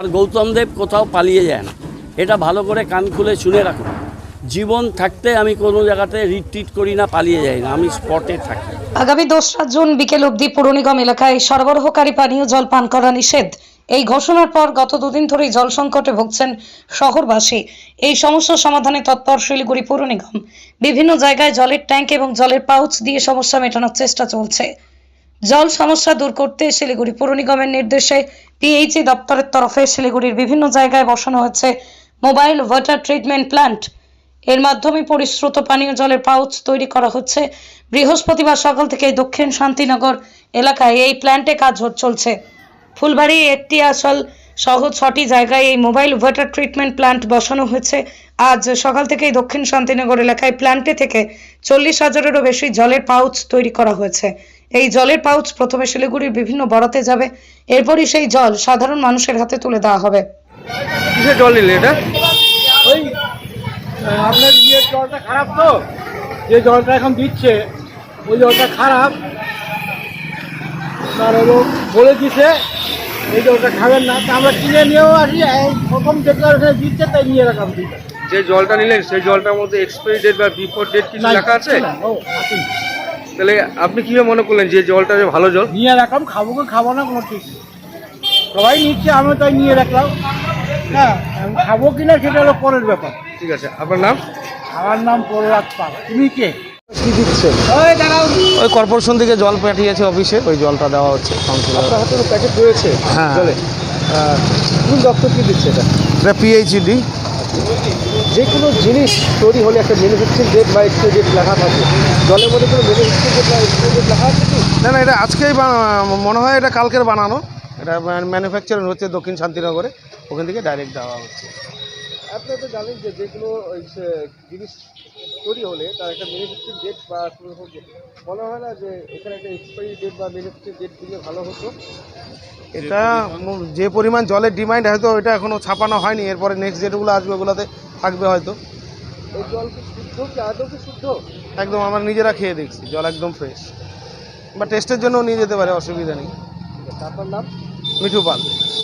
আর গৌতম দেব কোথাও পালিয়ে যায় না। এটা ভালো করে কান খুলে শুনে রাখুন। জীবন থাকতে আমি কোনো জায়গাতে রিট্রিট করি না, পালিয়ে যাই না। আমি স্পটে থাকি। আগামী দোসরা জুন বিকেল অবধি পুর নিগম এলাকায় সরবরাহকারী পানীয় জল পান করা নিষেধ। এই ঘোষণার পর গত দুদিন ধরেই জল সংকটে ভুগছেন শহরবাসী। এই সমস্যা সমাধানে তৎপর শিলিগুড়ি পৌর নিগম। বিভিন্ন জায়গায় জলের ট্যাঙ্ক এবং জলের পাউচ দিয়ে সমস্যা মেটানোর চেষ্টা চলছে। জল সমস্যা দূর করতে শিলিগুড়ি পৌর নিগমের নির্দেশে পিএইচই দপ্তরের তরফে শিলিগুড়ির বিভিন্ন জায়গায় বসানো হচ্ছে মোবাইল ওয়াটার ট্রিটমেন্ট প্ল্যান্ট। এর মাধ্যমে পরিশ্রুত পানীয় জলের পাউচ তৈরি করা হচ্ছে। বৃহস্পতিবার সকাল থেকে দক্ষিণ শান্তিনগর এলাকায় এই প্ল্যান্টে কাজ চলছে। ফুলবাড়ি একটি আসল সহ ছটি জায়গায় এই মোবাইল ওয়াটার ট্রিটমেন্ট প্ল্যান্ট বসানো হয়েছে। আজ সকাল থেকেই দক্ষিণ শান্তিনগর এলাকায় প্ল্যান্টে থেকে চল্লিশ হাজারেরও বেশি জলের পাউচ তৈরি করা হয়েছে। এই জলের পাউচ প্রথমে শিলিগুড়ির বিভিন্ন বড়াতে যাবে। এরপরই সেই জল সাধারণ মানুষের হাতে তুলে দেওয়া হবে। কিসের জল নিলে এটা? ওই আপনার জলটা খারাপ তো যে জলটা এখন দিচ্ছে ওই জলটা খারাপ। হলো বলে দিছে এই জলটা খাবেন না। তা আমরা কিনে নিয়েও আসি প্রথম দেখলাম এখানে দিচ্ছে তাই নিয়ে রাখলাম। যে জলটা নিলেন সেই জলটার মধ্যে এক্সপায়ারি ডেট বা বিফোর ডেট কিছু লেখা আছে? ও আছে। তাহলে আপনি কীভাবে মনে করলেন যে জলটা যে ভালো জল? নিয়ে রাখলাম খাব কি খাব না কোনো ঠিক। নেই। সবাই নিচ্ছে আমি তাই নিয়ে রাখলাম। হ্যাঁ খাব কিনা সেটা হলো পরের ব্যাপার। ঠিক আছে আপনার নাম? আমার নাম প্রহ্লাদ পাল। তুমি কে? কি দিচ্ছেন? ওই কর্পোরেশন থেকে জল পাঠিয়েছে অফিসে ওই জলটা দেওয়া হচ্ছে কাউন্সিলর আপনার হাতে প্যাকেট রয়েছে হ্যাঁ। কোন দপ্তর কি দিচ্ছে এটা? এটা পিএইচডি যে কোনো জিনিস তৈরি হলে একটা ম্যানুফ্যাকচারিং ডেট বা এক্সপায়ারি ডেট লেখা থাকে। জলের মধ্যে কোনো ম্যানুফ্যাকচারিং ডেট বা এক্সপায়ারি ডেট লেখা আছে কি? না না এটা আজকেই মনে হয় এটা কালকের বানানো। এটা ম্যানুফ্যাকচারিং হচ্ছে দক্ষিণ শান্তিনগরে। ওখান থেকে ডাইরেক্ট দেওয়া হচ্ছে। আপনারা তো জানেন যে যেগুলো জিনিস তৈরি হলে তার একটা ম্যানুফ্যাকচারিং ডেট বা কোনো রকম মনে হয় না যে এখানে একটা এক্সপায়ারি ডেট বা ম্যানুফ্যাকচারিং ডেট দিলে ভালো হতো? এটা যে পরিমাণ জলের ডিমান্ড হয়তো এটা এখনও ছাপানো হয়নি। এরপরে নেক্সট যেগুলো আসবে ওগুলোতে থাকবে হয়তো। এই জল কি শুদ্ধ কি আদৌ কি শুদ্ধ? একদম আমরা নিজেরা খেয়ে দেখছি জল একদম ফ্রেশ বা টেস্টের জন্য নিয়ে যেতে পারে অসুবিধা নেই। আপনার নাম? মিঠু পাল।